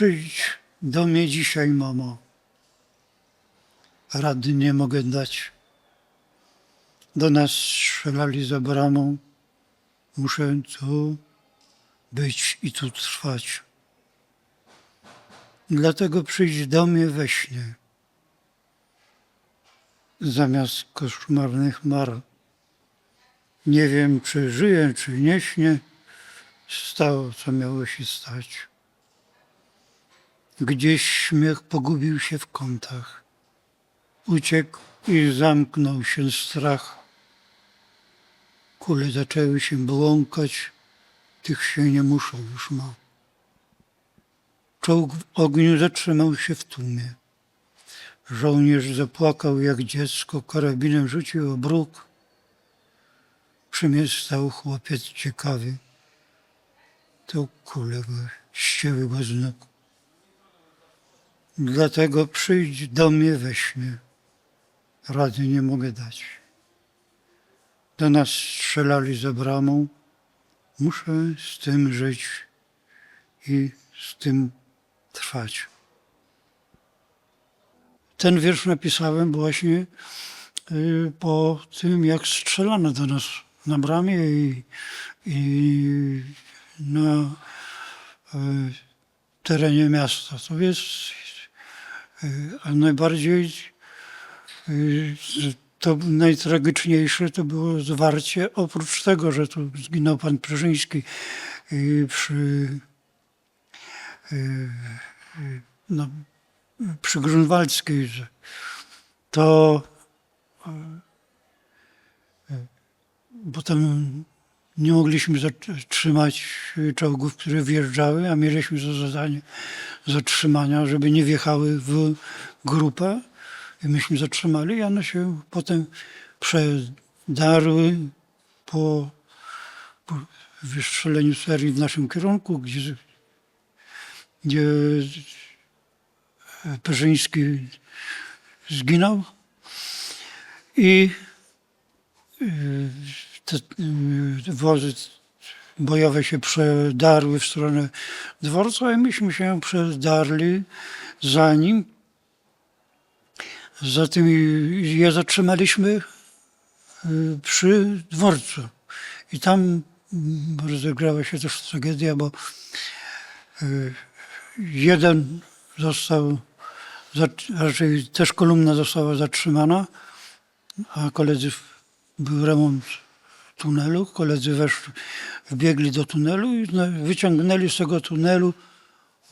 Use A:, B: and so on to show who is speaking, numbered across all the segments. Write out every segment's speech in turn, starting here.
A: Przyjdź do mnie dzisiaj, mamo. Rady nie mogę dać. Do nas strzelali za bramą. Muszę tu być i tu trwać. Dlatego przyjdź do mnie we śnie. Zamiast koszmarnych mar. Nie wiem, czy żyję, czy nie śnię. Stało, co miało się stać. Gdzieś śmiech pogubił się w kątach. Uciekł i zamknął się strach. Kule zaczęły się błąkać, tych się nie muszą już ma. Czołg w ogniu zatrzymał się w tłumie. Żołnierz zapłakał jak dziecko, karabinem rzucił obróg. Przy mnie stał chłopiec ciekawy. To kule ścięły go z nóg. Dlatego przyjdź do mnie we śnie. Rady nie mogę dać. Do nas strzelali za bramą. Muszę z tym żyć i z tym trwać. Ten wiersz napisałem właśnie y, po tym, jak strzelano do nas na bramie i, i na y, terenie miasta. To jest, a najbardziej z- to najtragiczniejsze to było zwarcie, oprócz tego, że tu zginął pan Przeżyński y, przy, no, przy Grunwaldzkiej, to y, potem nie mogliśmy zatrzymać czołgów, które wjeżdżały, a mieliśmy za zadanie zatrzymania, żeby nie wjechały w grupę. I myśmy zatrzymali i one się potem przedarły po, po wystrzeleniu serii w naszym kierunku, gdzie, gdzie Perzyński zginął. I y, te y, wozy bojowe się przedarły w stronę dworca i myśmy się przedarli za nim. Je zatrzymaliśmy y, przy dworcu. I tam mm, rozegrała się też tragedia, bo y, jeden został, raczej też kolumna została zatrzymana, a koledzy, był remont tunelu, koledzy weszli, wbiegli do tunelu i wyciągnęli z tego tunelu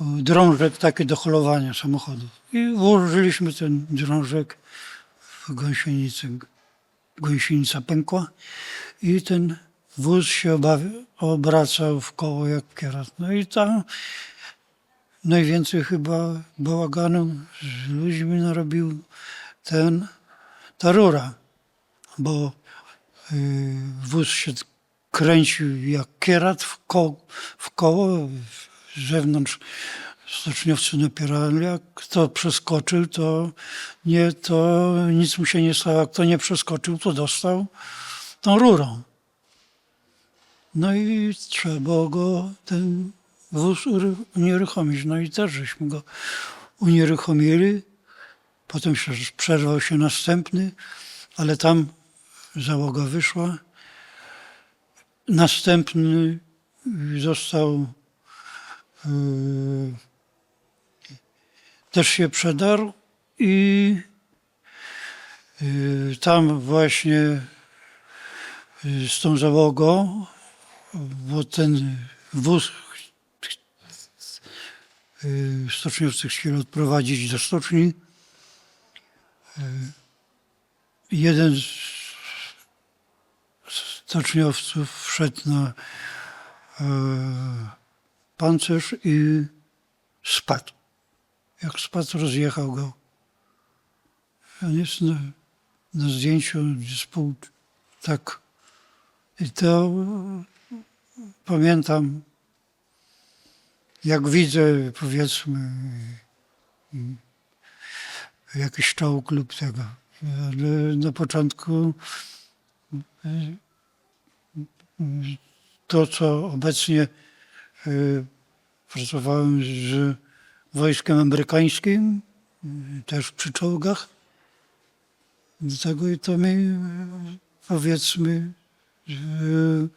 A: y, drążek taki do holowania samochodów. I włożyliśmy ten drążek w gąsienicę. Gąsienica pękła i ten wóz się obracał w koło jak kierat. No i tam najwięcej chyba bałaganu z ludźmi narobił ten, ta rura, bo wóz się kręcił jak kierat w, w koło, z zewnątrz stoczniowcy napierali, jak kto przeskoczył, to nie, to nic mu się nie stało, a kto nie przeskoczył, to dostał tą rurą. No i trzeba go, ten wóz unieruchomić. No i też żeśmy go unieruchomili. Potem się przerwał się następny, ale tam załoga wyszła. Następny został yy, też się przedarł i yy, tam właśnie yy, z tą załogą, bo ten wóz yy, stoczniowcy chcieli odprowadzić do stoczni. Yy, Jeden z stoczniowców wszedł na e, pancerz i spadł. Jak spadł, rozjechał go. On jest na, na zdjęciu z pół tak. I to pamiętam, jak widzę, powiedzmy, jakiś czołg lub tego. Ale na początku y, to, co obecnie y, pracowałem z wojskiem amerykańskim, y, też przy czołgach. Do tego i to mi, powiedzmy, y,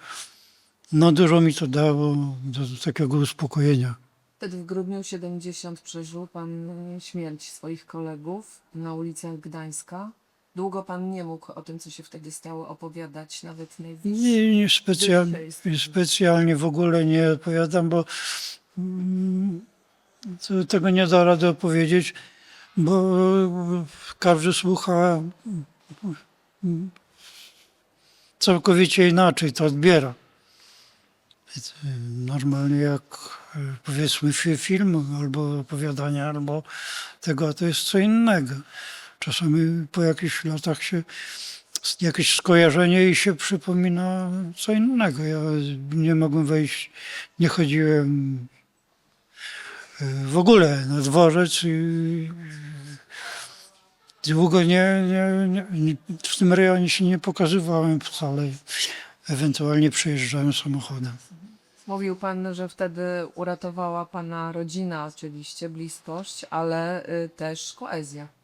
A: no dużo mi to dało do, do takiego uspokojenia.
B: Wtedy w grudniu 70 przeżył pan śmierć swoich kolegów na ulicach Gdańska. Długo pan nie mógł o tym, co się wtedy stało, opowiadać, nawet najbliżej.
A: Nie, nie specjalnie,
B: Dzisiaj jest-
A: specjalnie w ogóle nie odpowiadam, bo mm, to, tego nie da rady opowiedzieć, bo każdy słucha mm, całkowicie inaczej, to odbiera. Y, Normalnie jak y, powiedzmy fi- film albo opowiadanie, albo tego, to jest co innego. Czasami po jakichś latach się jakieś skojarzenie i się przypomina co innego. Ja nie mogłem wejść, nie chodziłem y, w ogóle na dworzec i długo nie, nie, nie, w tym rejonie się nie pokazywałem wcale. Ewentualnie przejeżdżałem samochodem.
B: Mówił pan, że wtedy uratowała pana rodzina, oczywiście, bliskość, ale y, też poezja.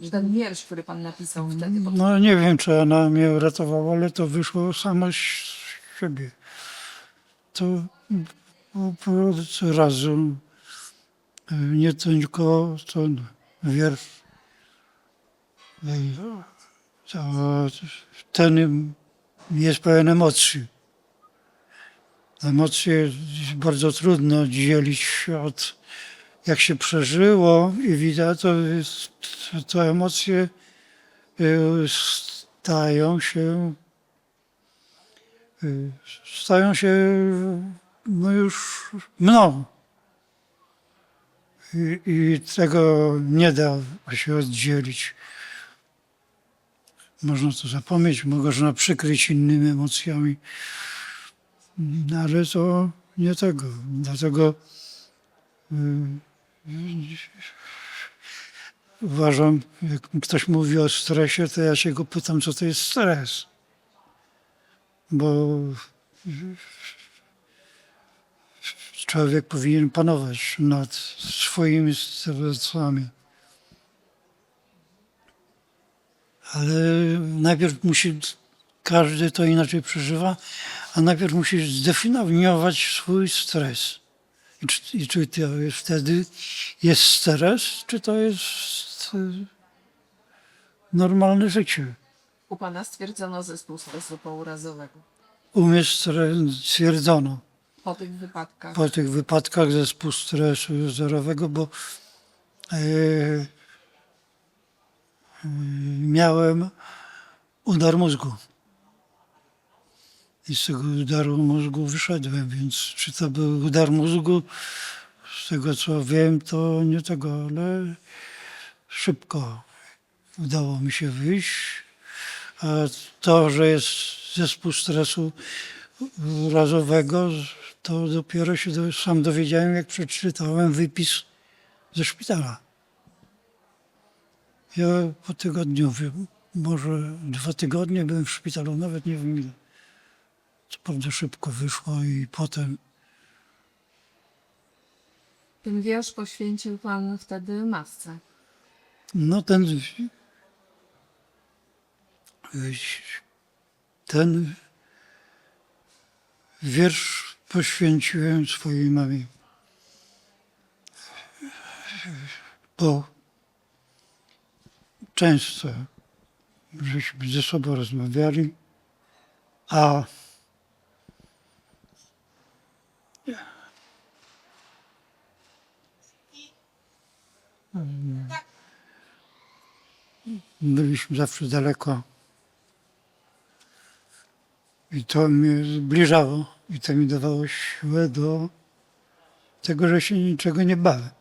B: Że ten wiersz, który pan napisał wtedy, bo
A: No nie wiem, czy ona mnie uratowała, ale to wyszło samo z siebie. To razem, nie tylko ten wiersz. To, ten jest pełen emocji. Emocje bardzo trudno dzielić od jak się przeżyło i widać, to, to emocje y, stają się y, stają się no już mną. I, I tego nie da się oddzielić. Można to zapomnieć, można przykryć innymi emocjami, No, ale to nie tego. Dlatego y, uważam, jak ktoś mówi o stresie, to ja się go pytam, co to jest stres. Bo człowiek powinien panować nad swoimi stresami. Ale najpierw musi, każdy to inaczej przeżywa, a najpierw musi zdefiniować swój stres. I czy, to jest wtedy jest stres, czy to jest y, normalne życie?
B: u pana stwierdzono zespół stresu pourazowego.
A: U mnie stwierdzono
B: Po tych wypadkach.
A: po tych wypadkach zespół stresu zerowego, bo e, e, miałem udar mózgu. I z tego udaru mózgu wyszedłem, więc czy to był udar mózgu, z tego co wiem, to nie tego, ale szybko udało mi się wyjść. A to, że jest zespół stresu razowego, to dopiero się do, sam dowiedziałem, jak przeczytałem wypis ze szpitala. Ja po tygodniu, może dwa tygodnie byłem w szpitalu, nawet nie wiem ile. To bardzo szybko wyszło i potem
B: Ten wiersz poświęcił pan wtedy masce.
A: No ten, ten wiersz poświęciłem swojej mamie. Bo często żeśmy ze sobą rozmawiali, a byliśmy zawsze daleko. I to mnie zbliżało i to mi dawało siłę do tego, że się niczego nie bałem.